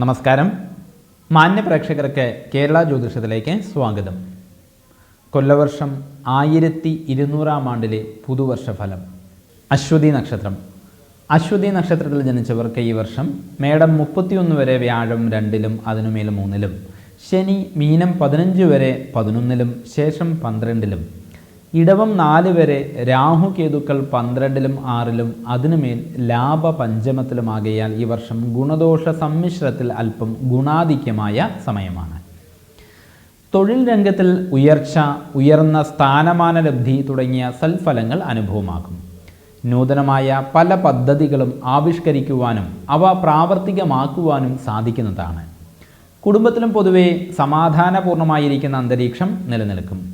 നമസ്കാരം. മാന്യ പ്രേക്ഷകർക്ക് കേരള ജ്യോതിഷത്തിലേക്ക് സ്വാഗതം. കൊല്ലവർഷം ആയിരത്തി ഇരുന്നൂറാം ആണ്ടിലെ പുതുവർഷ ഫലം അശ്വതി നക്ഷത്രം. അശ്വതി നക്ഷത്രത്തിൽ ജനിച്ചവർക്ക് ഈ വർഷം മേടം മുപ്പത്തിയൊന്ന് വരെ വ്യാഴം രണ്ടിലും അതിനുമേൽ മൂന്നിലും. ശനി മീനം പതിനഞ്ച് വരെ പതിനൊന്നിലും ശേഷം പന്ത്രണ്ടിലും. ഇടവം നാല് വരെ രാഹു കേതുക്കൾ പന്ത്രണ്ടിലും ആറിലും അതിനുമേൽ ലാഭ പഞ്ചമത്തിലുമാകയാൽ ഈ വർഷം ഗുണദോഷ സമ്മിശ്രത്തിൽ അല്പം ഗുണാധിക്യമായ സമയമാണ്. തൊഴിൽ രംഗത്തിൽ ഉയർച്ച ഉയർന്ന സ്ഥാനമാന ലബ്ധി തുടങ്ങിയ സൽഫലങ്ങൾ അനുഭവമാകും. നൂതനമായ പല പദ്ധതികളും ആവിഷ്കരിക്കുവാനും അവ പ്രാവർത്തികമാക്കുവാനും സാധിക്കുന്നതാണ്. കുടുംബത്തിലും പൊതുവെ സമാധാനപൂർണമായിരിക്കുന്ന അന്തരീക്ഷം നിലനിൽക്കും.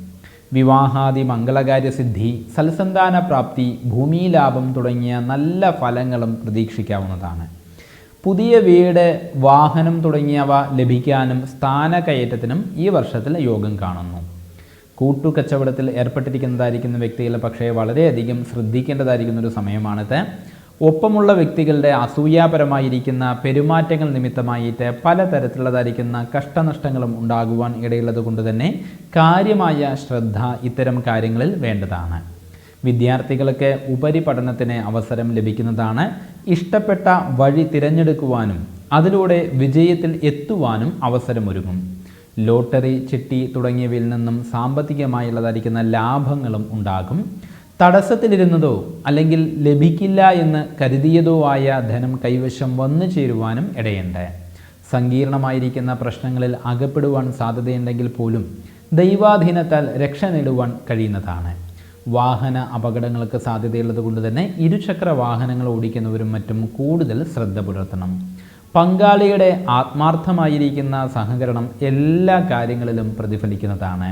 വിവാഹാദി മംഗളകാര്യസിദ്ധി സൽസന്താന പ്രാപ്തി ഭൂമിലാഭം തുടങ്ങിയ നല്ല ഫലങ്ങളും പ്രതീക്ഷിക്കാവുന്നതാണ്. പുതിയ വീട് വാഹനം തുടങ്ങിയവ ലഭിക്കാനും സ്ഥാനകയറ്റത്തിനും ഈ വർഷത്തിൽ യോഗം കാണുന്നു. കൂട്ടുകച്ചവടത്തിൽ ഏർപ്പെട്ടിരിക്കുന്നതായിരിക്കുന്ന വ്യക്തികൾ പക്ഷേ വളരെയധികം ശ്രദ്ധിക്കേണ്ടതായിരിക്കുന്ന ഒരു സമയമാണിത്. ഒപ്പമുള്ള വ്യക്തികളുടെ അസൂയാപരമായിരിക്കുന്ന പെരുമാറ്റങ്ങൾ നിമിത്തമായിട്ട് പലതരത്തിലുള്ളതായിരിക്കുന്ന കഷ്ടനഷ്ടങ്ങളും ഉണ്ടാകുവാൻ ഇടയുള്ളത് കൊണ്ട് തന്നെ കാര്യമായ ശ്രദ്ധ ഇത്തരം കാര്യങ്ങളിൽ വേണ്ടതാണ്. വിദ്യാർത്ഥികൾക്ക് ഉപരിപഠനത്തിന് അവസരം ലഭിക്കുന്നതാണ്. ഇഷ്ടപ്പെട്ട വഴി തിരഞ്ഞെടുക്കുവാനും അതിലൂടെ വിജയത്തിൽ എത്തുവാനും അവസരമൊരുങ്ങും. ലോട്ടറി ചിട്ടി തുടങ്ങിയവയിൽ നിന്നും സാമ്പത്തികമായുള്ളതായിരിക്കുന്ന ലാഭങ്ങളും ഉണ്ടാകും. തടസ്സത്തിലിരുന്നതോ അല്ലെങ്കിൽ ലഭിക്കില്ല എന്ന് കരുതിയതോ ആയ ധനം കൈവശം വന്നു ചേരുവാനും ഇടയുണ്ട്. സങ്കീർണമായിരിക്കുന്ന പ്രശ്നങ്ങളിൽ അകപ്പെടുവാൻ സാധ്യതയുണ്ടെങ്കിൽ പോലും ദൈവാധീനത്താൽ രക്ഷ നേടുവാൻ കഴിയുന്നതാണ്. വാഹന അപകടങ്ങൾക്ക് സാധ്യതയുള്ളത് കൊണ്ട് തന്നെ ഇരുചക്ര വാഹനങ്ങൾ ഓടിക്കുന്നവരും മറ്റും കൂടുതൽ ശ്രദ്ധ പുലർത്തണം. പങ്കാളിയുടെ ആത്മാർത്ഥമായിരിക്കുന്ന സഹകരണം എല്ലാ കാര്യങ്ങളിലും പ്രതിഫലിക്കുന്നതാണ്.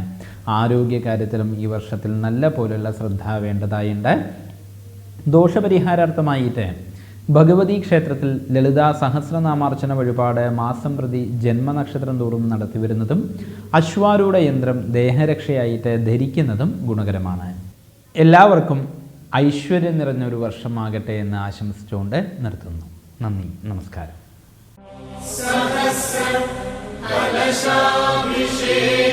ആരോഗ്യകാര്യത്തിലും ഈ വർഷത്തിൽ നല്ല പോലുള്ള ശ്രദ്ധ വേണ്ടതായുണ്ട്. ദോഷപരിഹാരാർത്ഥമായിട്ട് ഭഗവതി ക്ഷേത്രത്തിൽ ലളിതാ സഹസ്രനാമാർച്ചന വഴിപാട് മാസം പ്രതി ജന്മനക്ഷത്രം തോറും നടത്തിവരുന്നതും അശ്വാരൂഢ യന്ത്രം ദേഹരക്ഷയായിട്ട് ധരിക്കുന്നതും ഗുണകരമാണ്. എല്ലാവർക്കും ഐശ്വര്യം നിറഞ്ഞൊരു വർഷമാകട്ടെ എന്ന് ആശംസിച്ചുകൊണ്ട് നിർത്തുന്നു. നന്ദി നമസ്കാരം. കലശാഭിഷേകം